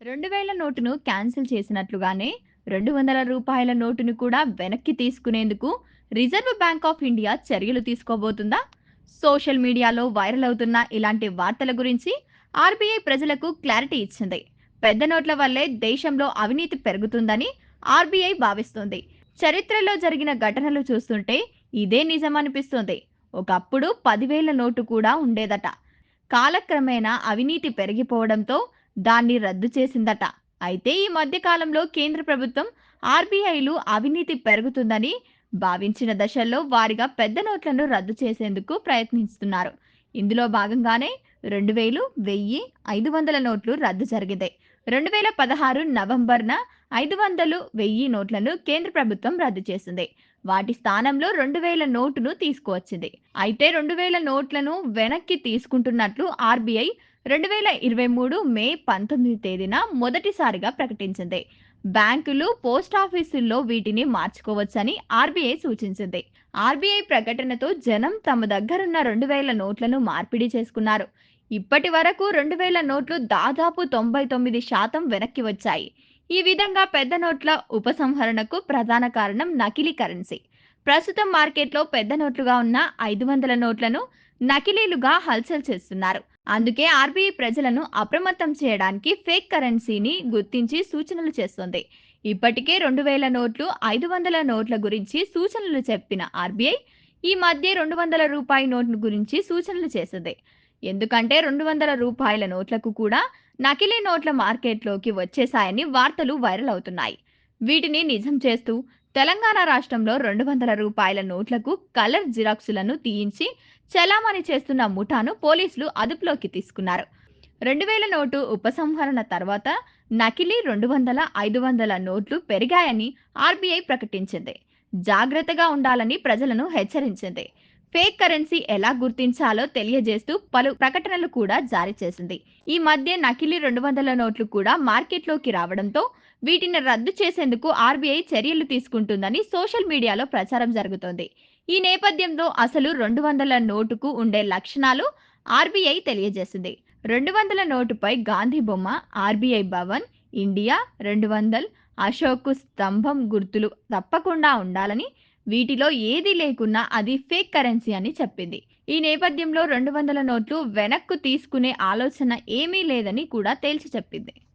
రెండు వేల నోటును క్యాన్సిల్ చేసినట్లుగానే రెండు వందల రూపాయల నోటును కూడా వెనక్కి తీసుకునేందుకు రిజర్వ్ బ్యాంక్ ఆఫ్ ఇండియా చర్యలు తీసుకోబోతుందా? సోషల్ మీడియాలో వైరల్ అవుతున్న ఇలాంటి వార్తల గురించి ఆర్బీఐ ప్రజలకు క్లారిటీ ఇచ్చింది. పెద్ద నోట్ల వల్లే దేశంలో అవినీతి పెరుగుతుందని ఆర్బీఐ భావిస్తుంది. చరిత్రలో జరిగిన ఘటనలు చూస్తుంటే ఇదే నిజమనిపిస్తుంది. ఒకప్పుడు పదివేల నోటు కూడా ఉండేదట. కాలక్రమేణా అవినీతి పెరిగిపోవడంతో దాన్ని రద్దు చేసిందట. అయితే ఈ మధ్యకాలంలో కేంద్ర ప్రభుత్వం ఆర్బీఐలు అవినీతి పెరుగుతుందని భావించిన దశల్లో వారిగా పెద్ద నోట్లను రద్దు చేసేందుకు ప్రయత్నిస్తున్నారు. ఇందులో భాగంగానే రెండు వేలు వెయ్యి ఐదు వందల నోట్లు రద్దు జరిగింది. రెండు వేల పదహారు నవంబర్న ఐదు వందలు వెయ్యి నోట్లను కేంద్ర ప్రభుత్వం రద్దు చేసింది. వాటి స్థానంలో రెండు వేల నోటును తీసుకువచ్చింది. అయితే రెండు వేల నోట్లను వెనక్కి తీసుకుంటున్నట్లు ఆర్బీఐ రెండు వేల ఇరవై మూడు మే పంతొమ్మిది తేదీన మొదటిసారిగా ప్రకటించింది. బ్యాంకులు పోస్ట్ ఆఫీసుల్లో వీటిని మార్చుకోవచ్చని ఆర్బీఐ సూచించింది. ఆర్బీఐ ప్రకటనతో జనం తమ దగ్గరున్న రెండు వేల నోట్లను మార్పిడి చేసుకున్నారు. ఇప్పటి వరకు రెండు వేల నోట్లు దాదాపు తొంభై తొమ్మిది శాతం వెనక్కి వచ్చాయి. ఈ విధంగా పెద్ద నోట్ల ఉపసంహరణకు ప్రధాన కారణం నకిలీ కరెన్సీ. ప్రస్తుతం మార్కెట్లో పెద్ద నోట్లుగా ఉన్న ఐదు వందల నోట్లను నకిలీలుగా హల్చల్ చేస్తున్నారు. అందుకే ఆర్బీఐ ప్రజలను అప్రమత్తం చేయడానికి ఫేక్ కరెన్సీని గుర్తించి సూచనలు చేస్తుంది. ఇప్పటికే రెండు వేల నోట్లు ఐదు వందల నోట్ల గురించి సూచనలు చెప్పిన ఆర్బీఐ ఈ మధ్య రెండు వందల రూపాయి నోట్ల గురించి సూచనలు చేసింది. ఎందుకంటే రెండు వందల రూపాయల నోట్లకు కూడా నకిలీ నోట్ల మార్కెట్లోకి వచ్చేశాయని వార్తలు వైరల్ అవుతున్నాయి. వీటిని నిజం చేస్తూ తెలంగాణ రాష్ట్రంలో రెండు వందల రూపాయల నోట్లకు కలర్ జిరాక్సులను తీయించి చలామణి చేస్తున్న ముఠాను పోలీసులు అదుపులోకి తీసుకున్నారు. రెండు వేల నోటు ఉపసంహరణ తర్వాత నకిలీ రెండు వందల ఐదు వందల నోట్లు పెరిగాయని ఆర్బీఐ ప్రకటించింది. జాగ్రత్తగా ఉండాలని ప్రజలను హెచ్చరించింది. ఫేక్ కరెన్సీ ఎలా గుర్తించాలో తెలియజేస్తూ పలు ప్రకటనలు కూడా జారీ చేసింది. ఈ మధ్య నకిలీ రెండు వందల నోట్లు కూడా మార్కెట్లోకి రావడంతో వీటిని రద్దు చేసేందుకు ఆర్బీఐ చర్యలు తీసుకుంటుందని సోషల్ మీడియాలో ప్రచారం జరుగుతోంది. ఈ నేపథ్యంలో అసలు రెండు వందల నోటుకు ఉండే లక్షణాలు ఆర్బీఐ తెలియజేసింది. రెండు వందల నోటుపై గాంధీ బొమ్మ ఆర్బీఐ భవన్ ఇండియా రెండు వందలు అశోక్ స్తంభం గుర్తులు తప్పకుండా ఉండాలని వీటిలో ఏది లేకున్నా అది ఫేక్ కరెన్సీ అని చెప్పింది. ఈ నేపథ్యంలో రెండు వందల నోట్లు వెనక్కు తీసుకునే ఆలోచన ఏమీ లేదని కూడా తేల్చి చెప్పింది.